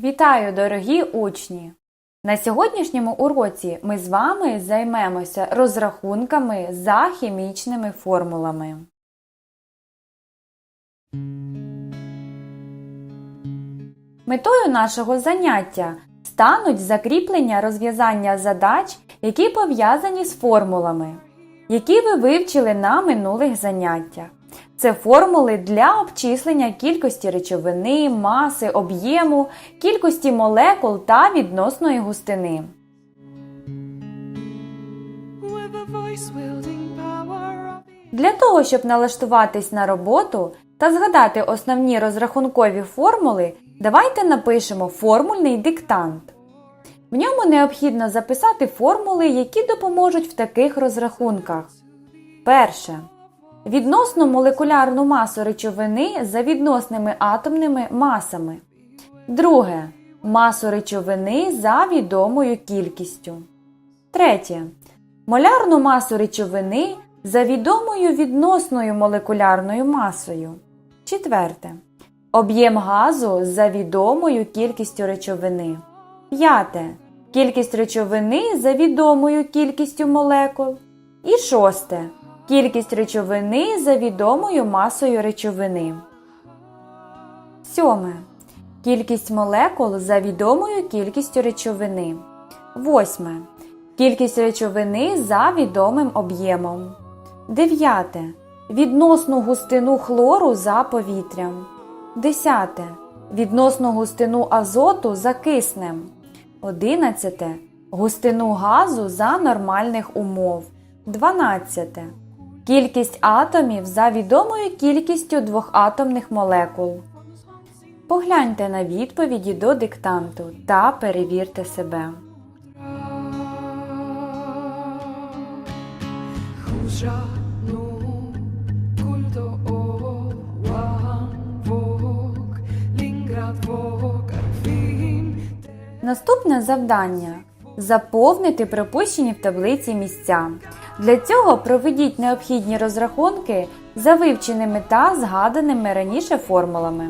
Вітаю, дорогі учні! На сьогоднішньому уроці ми з вами займемося розрахунками за хімічними формулами. Метою нашого заняття стануть закріплення розв'язання задач, які пов'язані з формулами, які ви вивчили на минулих заняттях. Це формули для обчислення кількості речовини, маси, об'єму, кількості молекул та відносної густини. Для того, щоб налаштуватись на роботу та згадати основні розрахункові формули, давайте напишемо формульний диктант. В ньому необхідно записати формули, які допоможуть в таких розрахунках. Перше. Відносну молекулярну масу речовини за відносними атомними масами. Друге. Масу речовини за відомою кількістю. Третє. Молярну масу речовини за відомою відносною молекулярною масою. Четверте. Об'єм газу за відомою кількістю речовини. П'яте. Кількість речовини за відомою кількістю молекул. І шосте. Кількість речовини за відомою масою речовини. Сьоме. Кількість молекул за відомою кількістю речовини. Восьме. Кількість речовини за відомим об'ємом. Дев'яте. Відносну густину хлору за повітрям. Десяте. Відносну густину азоту за киснем. Одинадцяте. Густину газу за нормальних умов. Дванадцяте. Кількість атомів за відомою кількістю двохатомних молекул. Погляньте на відповіді до диктанту та перевірте себе. Наступне завдання заповнити пропущені в таблиці місця. Для цього проведіть необхідні розрахунки за вивченими та згаданими раніше формулами.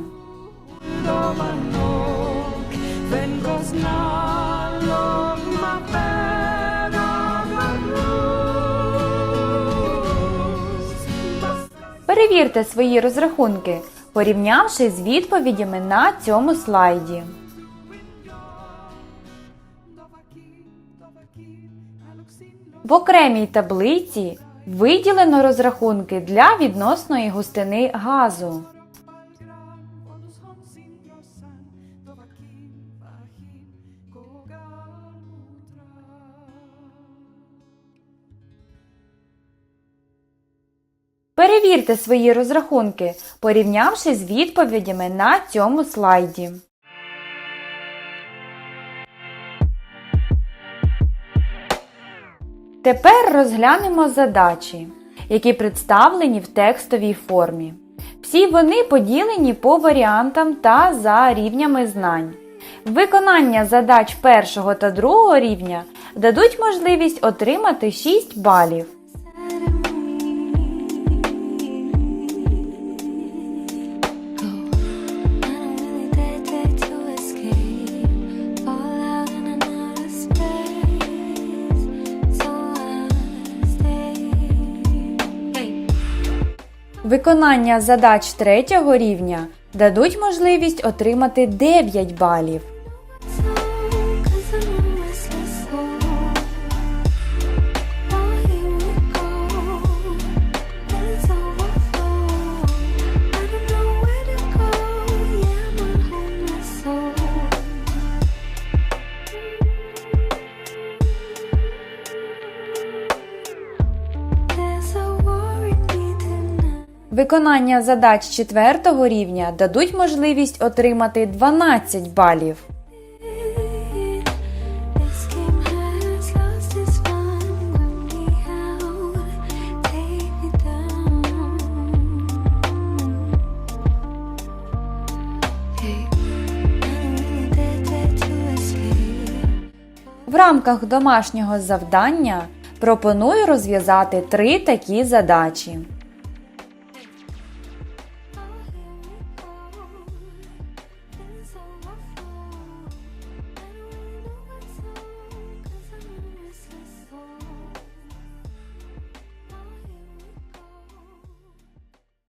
Перевірте свої розрахунки, порівнявши з відповідями на цьому слайді. В окремій таблиці виділено розрахунки для відносної густини газу. Перевірте свої розрахунки, порівнявши з відповідями на цьому слайді. Тепер розглянемо задачі, які представлені в текстовій формі. Всі вони поділені по варіантам та за рівнями знань. Виконання задач першого та другого рівня дадуть можливість отримати 6 балів. Виконання задач третього рівня дадуть можливість отримати 9 балів. Виконання задач четвертого рівня дадуть можливість отримати 12 балів. В рамках домашнього завдання пропоную розв'язати три такі задачі.